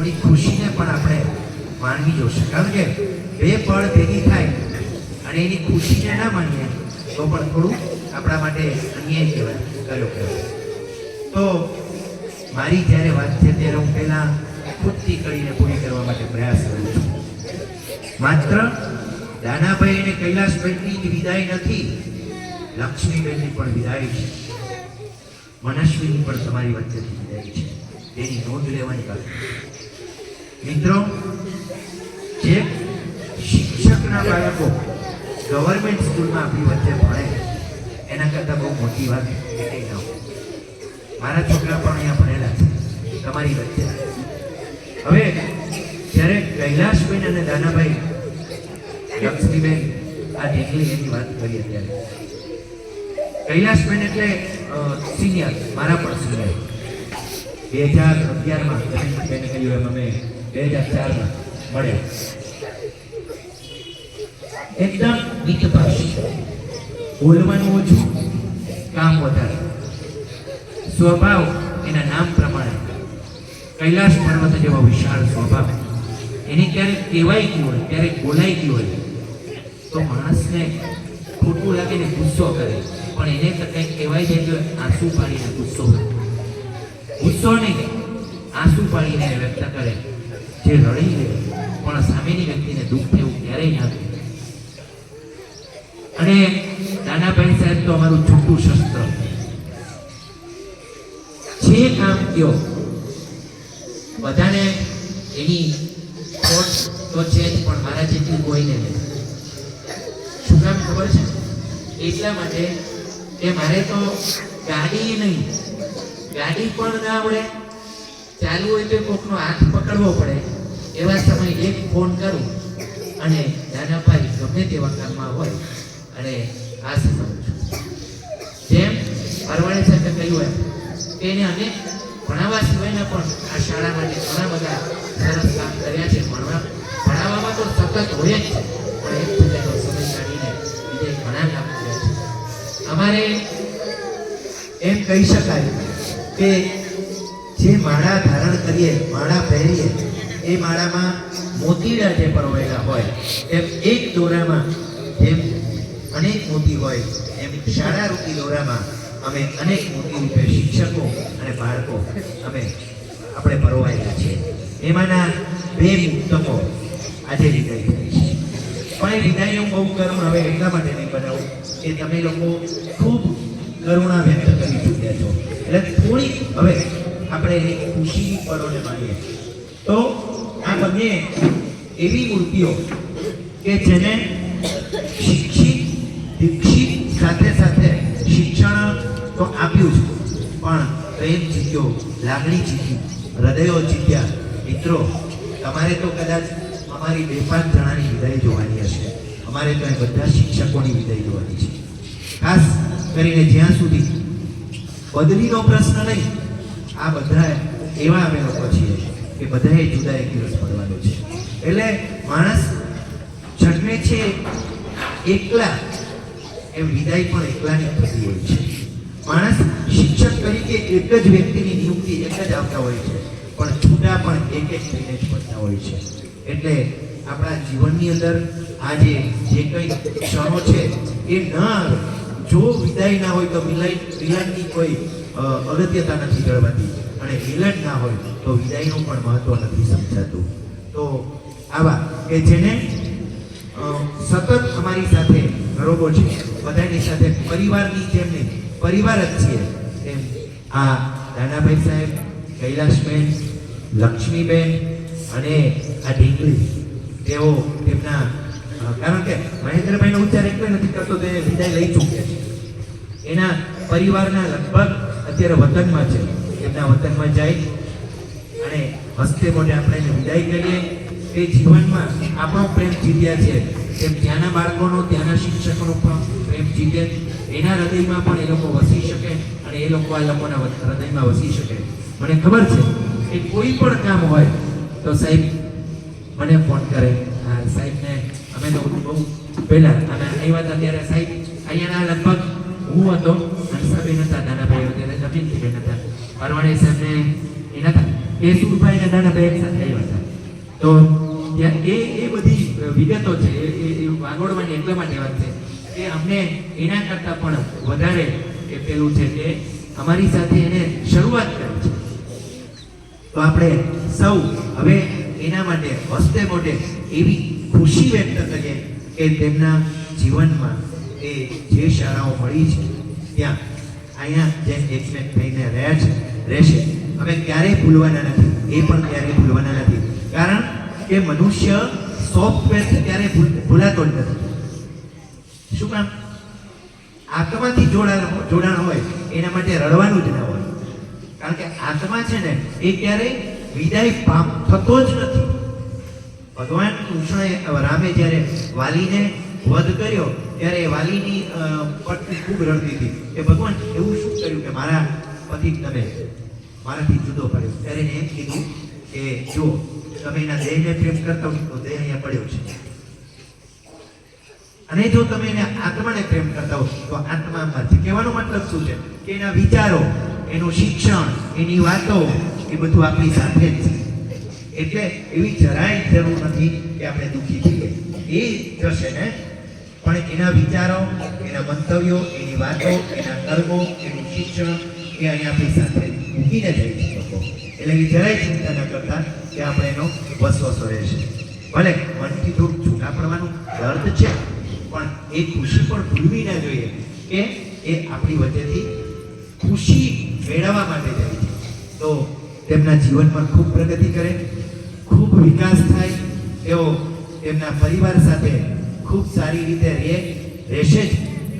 થોડી ખુશીને પણ આપણે માણવી જોશે કારણ કે બે પળ ભેગી થાય અને એની ખુશીને ના માનીએ, તો પણ થોડું આપણા માટે અન્યાય કહેવાય. કર્યો કહેવાય તો મારી જ્યારે વાત છે ત્યારે હું પહેલાં ખુદથી કરીને પૂરી કરવા માટે પ્રયાસ કરું છું. માત્ર દાનાભાઈ અને કૈલાસભાઈની જ વિદાય નથી, લક્ષ્મીબેનની પણ વિદાય છે. મનસ્વીની પણ તમારી વચ્ચેથી વિદાય છે. તેની નોંધ લેવાની વાત મિત્રો, જે શિક્ષકના બાળકો ગવર્મેન્ટ સ્કૂલમાં આપણી વચ્ચે ભણે, એના કરતાં બહુ મોટી વાત એ ન મારા છોકરા પણ અહીંયા ભણેલા છે, તમારી વચ્ચે. હવે, જ્યારે કૈલાસબેન અને દાનાભાઈ લક્ષ્મીબેન આ ઢીકલી એની વાત કરી ત્યારે કૈલાસબેન એટલે સિનિયર મારા પણ સિનિયર બે હજાર અગિયારમાં કહ્યું એમ અમે બે હજાર ચારમાં મળ્યા. એકદમ ગીતભાષી બોલવાનું ઓછું, કામ વધારે. સ્વભાવ એના નામ પ્રમાણે. કૈલાસ પર્વત જેવો વિશાળ સ્વભાવ. એને ક્યારેક કહેવાય ગયું હોય, ક્યારેક બોલાઈ ગયું હોય, તો માણસને ખોટું લાગે ને ગુસ્સો કરે. પણ એને કંઈક કહેવાય જાય તો આંસુ પાડીને ગુસ્સો. ગુસ્સો નહીં, આંસુ પાડીને વ્યક્ત કરે. જે રડી લે પણ સામેની વ્યક્તિને દુઃખ થયું, ક્યારેય ના થાય. અને નાનાભાઈ સાહેબ તો અમારું છૂટું શસ્ત્ર. જે કામ કયો બધાને એની ખોટ તો છે જ, પણ મારા જેટલી કોઈને નહીં. શું કામ ખબર છે? એટલા માટે કે મારે તો ગાડી નહીં, ગાડી પણ ના આવડે. ચાલુ હોય તો કોકનો હાથ પકડવો પડે. એવા સમયે એક ફોન કરું અને નાનાભાઈ ગમે તેવા કામમાં હોય અને આ સમજું જેમ પરવાડે સાહેબે કહ્યું એમ, તેને અનેક ભણાવવા સિવાયના પણ આ શાળા માટે ઘણા બધા સરસ કામ કર્યા છે. ભણવા, ભણાવવામાં તો સતત હોય જ પણ એક જગ્યાનો સમય કાઢીને બીજે ઘણા કામ કર્યા છે. અમારે એમ કહી શકાય કે જે માળા ધારણ કરીએ, માળા પહેરીએ, એ માળામાં મોતીડા જે પરોવેલા હોય, એમ એક દોરામાં જેમ અનેક મોતી હોય, એમ શાળા રૂપી દોરામાં અમે અનેક મોતી રૂપે શિક્ષકો અને બાળકો અમે આપણે પરોવાયેલા છીએ. એમાંના બે મુક્તકો આજે વિદાય થઈ છે. પણ એ વિદાય બહુ કરું હવે એટલા માટે નહીં બનાવું કે તમે લોકો ખૂબ કરુણા વ્યક્ત કરી ચૂક્યા છો. એટલે થોડી હવે આપણે એની ખુશી પળોને માણીએ તો આ બંને એવી મૂર્તિઓ કે જેને શિક્ષિત, દીક્ષિત સાથે સાથે શિક્ષણ તો આપ્યું જ પણ પ્રેમ જીત્યો, લાગણી જીતી, હૃદયો જીત્યા. મિત્રો, તમારે તો કદાચ અમારી બે પાંચ જણાની વિદાય જોવાની હશે. અમારે તો એ બધા શિક્ષકોની વિદાય જોવાની છે. ખાસ કરીને જ્યાં સુધી બદલીનો પ્રશ્ન નહીં આ બધા એવા અમે લોકો છીએ કે બધાએ જુદા એક દિવસ પડવાનો છે. એટલે માણસ જન્મે છે એકલા, એમ વિદાય પણ એકલાની થતી હોય છે. માણસ શિક્ષક તરીકે એક જ વ્યક્તિની નિયુક્તિ એક જ આવતા હોય છે, પણ છૂટા પણ એક એક થઈને જ પડતા હોય છે. એટલે આપણા જીવનની અંદર આ જે કંઈ ક્ષણો છે એ ન આવે. જો વિદાય ના હોય તો મિલાઈ મિલાનની કોઈ અગત્યતા નથી જળવાતી અને મિલન ના હોય તો વિદાયનું પણ મહત્વ નથી સમજાતું. તો આવા કે જેને સતત અમારી સાથે બરોબર છે, બધાની સાથે પરિવારની જેમ પરિવાર જ છીએ એમ આ દાનાભાઈ સાહેબ કૈલાસબેન લક્ષ્મીબેન અને આ ઢીંગલી, તેઓ તેમના કારણ કે મહેન્દ્રભાઈનો ઉચ્ચાર એટલે નથી કરતો તે વિદાય લઈ ચૂક્યા છે. એના પરિવારના લગભગ અત્યારે વતનમાં છે. એમના વતનમાં જાય અને હસ્તે મોઢે આપણે એને વિદાય કરીએ. એ જીવનમાં આપણો પ્રેમ જીત્યા છે. તેમ ત્યાંના બાળકોનો, ત્યાંના શિક્ષકોનો પણ પ્રેમ જીતે. એના હૃદયમાં પણ એ લોકો વસી શકે અને એ લોકો આ લોકોના હૃદયમાં વસી શકે. મને ખબર છે કે કોઈ પણ કામ હોય તો સાહેબ મને ફોન કરે. હા, સાહેબને અમે તો બહુ પહેલાં અમે આવ્યા હતા ત્યારે સાહેબ અહીંયાના લગભગ હું હતો. અમારી સાથે એને શરૂઆત કરી છે તો આપણે સૌ હવે એના માટે હસ્તે મોટે એવી ખુશી વ્યક્ત કરીએ કે તેમના જીવનમાં એ જે શાળાઓ મળી છે ત્યાં અહીંયા જેમ એકમેક થઈને રહ્યા છે રહેશે અમે ક્યારેય ભૂલવાના નથી, એ પણ ક્યારેય ભૂલવાના નથી. કારણ કે મનુષ્ય સોફ્ટવેરથી ક્યારેય ભૂલ, ભૂલાતો જ નથી. શું કામ? આત્માથી જોડાણ જોડાણ હોય, એના માટે રડવાનું જ ના હોય. કારણ કે આત્મા છે ને, એ ક્યારેય વિદાય પામ, થતો જ નથી. ભગવાન કૃષ્ણએ રામે જ્યારે વાલીને વધ કર્યો ત્યારે વાલીની પત્ની ખૂબ રડતી હતી કે, ભગવાન, એવું શું કર્યું કે મારા પતિ તમે મારાથી જુદો પડ્યો? ત્યારે એને એમ કીધું કે, જો, તમે એના દેહને પ્રેમ કરતા હોય તો દેહ અહીંયા પડ્યો છે. અને જો તમે એને આત્માને પ્રેમ કરતા હો તો આત્મામાં છે. કહેવાનો મતલબ શું છે? કે એના વિચારો, એનું શિક્ષણ, એની વાતો એ બધું આપણી સાથે જ છે. એટલે એવી જરાય જરૂર નથી કે આપણે દુઃખી થઈએ. એ જશે ને પણ એના વિચારો, એના મંતવ્યો, એની વાતો, એના કર્મો, એનું શિક્ષણ એ અહીંયા આપણી સાથે મૂકીને જઈ શકો એટલે એ જરાય ચિંતા ન કરતા કે આપણે એનો વસવસો રહેશે. ભલે મનથી થોડું છૂટા પડવાનું દર્દ છે, પણ એ ખુશી પણ ભૂલવી ના જોઈએ કે એ આપણી વચ્ચેથી ખુશી મેળવવા માટે જાય છે. તો તેમના જીવનમાં ખૂબ પ્રગતિ કરે, ખૂબ વિકાસ થાય એવો તેમના પરિવાર સાથે ખૂબ સારી રીતે રહે રહેશે જ.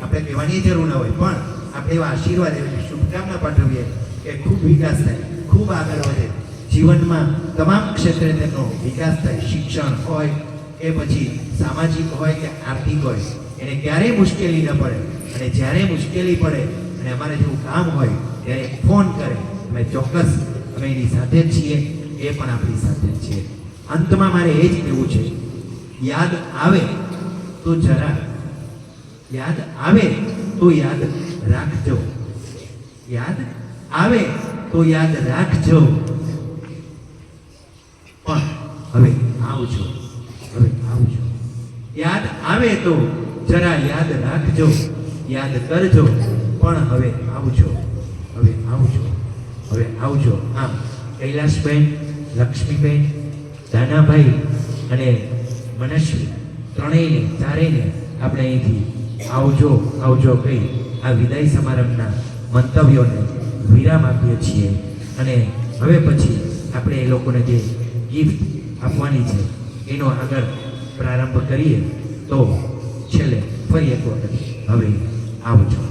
આપણે કહેવાની જરૂર ન હોય, પણ આપણે એવા આશીર્વાદ એવી શુભકામના પાઠવીએ કે ખૂબ વિકાસ થાય, ખૂબ આગળ વધે. જીવનમાં તમામ ક્ષેત્રે તેમનો વિકાસ થાય, શિક્ષણ હોય કે પછી સામાજિક હોય કે આર્થિક હોય, એને ક્યારેય મુશ્કેલી ન પડે. અને જ્યારે મુશ્કેલી પડે અને અમારે જેવું કામ હોય, ત્યારે ફોન કરે. અમે ચોક્કસ અમે એની સાથે જ છીએ, એ પણ આપણી સાથે જ છીએ. અંતમાં મારે એ જ કહેવું છે, યાદ આવે તો જરા યાદ આવે તો યાદ રાખજો. યાદ આવે તો યાદ રાખજો. પણ હવે આવજો. હવે આવજો. યાદ આવે તો જરા યાદ રાખજો. યાદ કરજો. પણ હવે આવજો. હવે આવજો. હવે આવજો. આમ કૈલાસબેન, લક્ષ્મીબેન, દાનાભાઈ અને મનસ્વી. ત્રણેયને, ચારેયને આપણે અહીંથી આવજો આવજો કહી આ વિદાય સમારંભના મંતવ્યોને વિરામ આપીએ છીએ. અને હવે પછી આપણે એ લોકોને જે ગિફ્ટ આપવાની છે, એનો આગળ પ્રારંભ કરીએ તો છેલ્લે ફરી એક વખત હવે આવજો.